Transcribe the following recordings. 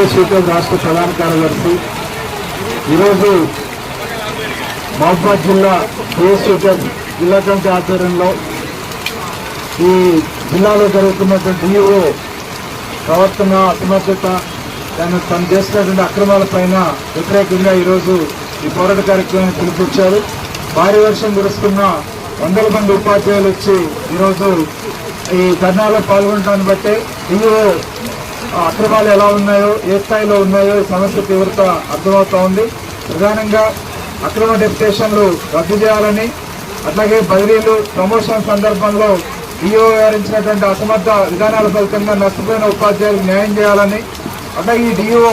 TSCP రాష్ట్ర ప్రధాన కార్యదర్శి. ఈరోజు మహబాద్ జిల్లా టీఎస్సీపీ జిల్లా కమిటీ ఆధ్వర్యంలో ఈ జిల్లాలో జరుగుతున్నటువంటి డిఓ ప్రవర్తన అసమర్థత దాన్ని తను చేసినటువంటి అక్రమాల పైన వ్యతిరేకంగా ఈరోజు ఈ పోరాట కార్యక్రమాన్ని పిలుపుచ్చారు భారీ వర్షం కురుస్తున్న వందల మంది ఉపాధ్యాయులు వచ్చి ఈరోజు ఈ ధర్నాలో పాల్గొనడాన్ని బట్టే డిఓ అక్రమాలు ఎలా ఉన్నాయో ఏ స్థాయిలో ఉన్నాయో ఈ సమస్య తీవ్రత అర్థమవుతా ఉంది. ప్రధానంగా అక్రమ డెప్యుటేషన్లు రద్దు చేయాలని అట్లాగే బదిలీలు ప్రమోషన్ సందర్భంలో డిఓ వ్యవహరించినటువంటి అసమర్థ విధానాల ఫలితంగా నష్టపోయిన ఉపాధ్యాయులకు న్యాయం చేయాలని అట్లాగే ఈ డిఓ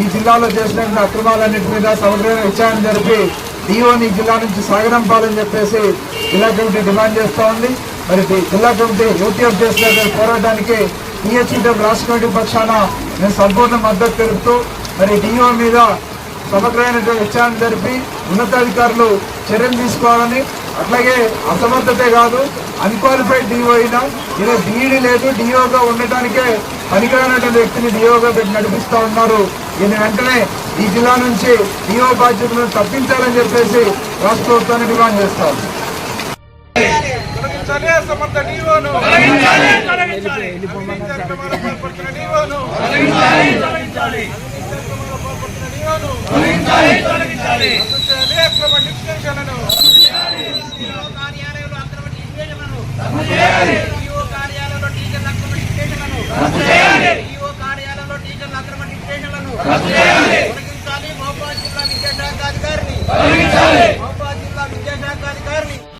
ఈ జిల్లాలో చేసినటువంటి అక్రమాలన్నింటి మీద సమగ్రమైన విచారణ జరిపి డిఓని జిల్లా నుంచి సాగనంపాలని చెప్పేసి జిల్లా కమిటీ డిమాండ్ చేస్తూ ఉంది. మరి జిల్లా కమిటీ యూటీఎఫ్ చేసినటువంటి పోరాటానికి టీహెచ్ఈడబ్ల్యూ రాష్ట్ర కమిటీ పక్షాన నేను సంపూర్ణ మద్దతు తెలుపుతూ మరి డిఓ మీద సమగ్రమైనటువంటి విచారణ జరిపి ఉన్నతాధికారులు చర్యలు తీసుకోవాలని అట్లాగే అసమర్థతే కాదు అన్క్వాలిఫైడ్ డిఓ అయినా ఈయన బీఈడి లేదు డిఓగా ఉండటానికే పనికిరానటువంటి వ్యక్తిని డిఓగా పెట్టి నడిపిస్తా ఉన్నారు. ఈయన వెంటనే ఈ జిల్లా నుంచి డిఓ బాధ్యతలను తప్పించాలని చెప్పేసి రాష్ట్ర ప్రభుత్వాన్ని డిమాండ్ చేస్తాం కార్యాలయంలో టీచర్ల అక్రమ డిక్టేషన్లను. కార్యాలయంలో టీచర్ల అక్రమ డిక్టేషన్లను. తొలగించాలి మహబాద్ జిల్లా విద్యాశాఖ అధికారిని.